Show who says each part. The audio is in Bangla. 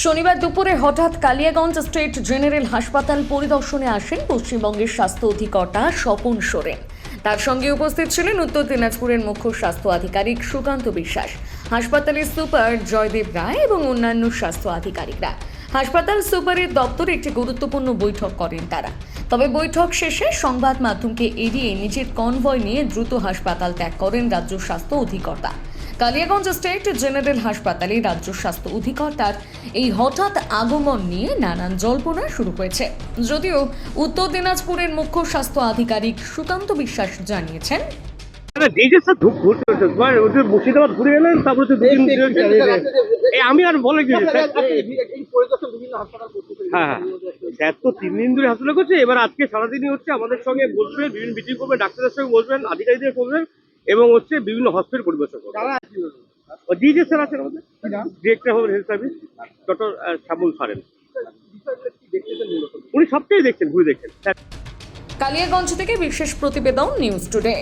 Speaker 1: শনিবার দুপুরে হঠাৎ কালিয়াগঞ্জ স্টেট জেনারেল হাসপাতাল পরিদর্শনে আসেন পশ্চিমবঙ্গের স্বাস্থ্য অধিকর্তা স্বপন সোরেন। তার সঙ্গে উপস্থিত ছিলেন উত্তর দিনাজপুরের মুখ্য স্বাস্থ্য আধিকারিক সুকান্ত বিশ্বাস, হাসপাতালের সুপার জয়দেব রায় এবং অন্যান্য স্বাস্থ্য আধিকারিকরা। হাসপাতাল সুপারের দপ্তরে একটি গুরুত্বপূর্ণ বৈঠক করেন তারা। তবে বৈঠক শেষে সংবাদ মাধ্যমকে এড়িয়ে নিজের কনভয় নিয়ে দ্রুত হাসপাতাল ত্যাগ করেন রাজ্য স্বাস্থ্য অধিকর্তা। কালিয়াগঞ্জ স্টেট জেনারেল হাসপাতালে রাজ্য স্বাস্থ্য অধিকর্তার এই হঠাৎ আগমন নিয়ে নানান জল্পনা শুরু হয়েছে। যদিও উত্তর দিনাজপুরের মুখ্য স্বাস্থ্য আধিকারিক সুকান্ত বিশ্বাস জানিয়েছেন
Speaker 2: তোমার ওটা মুর্শিদাবাদ ঘুরে এলেন, তারপরে আমি আর বলে কি হ্যাঁ হ্যাঁ। স্যার তো তিন দিন ধরে হাসপাতাল করছে, এবার আজকে সারাদিনই হচ্ছে আমাদের সঙ্গে বসবেন, বিভিন্ন মিটিং করবেন, ডাক্তারের সঙ্গে বসবেন, আধিকারিকদের করবেন এবং হচ্ছে বিভিন্ন হসপিটাল পরিবেশন করবে। স্যার আছেন আমাদের। Director health service doctor Shyamal Saren. উনি সবটাই দেখছেন ঘুরে দেখছেন।
Speaker 1: কালিয়াগঞ্জ থেকে বিশেষ প্রতিবেদন নিউজ টুডে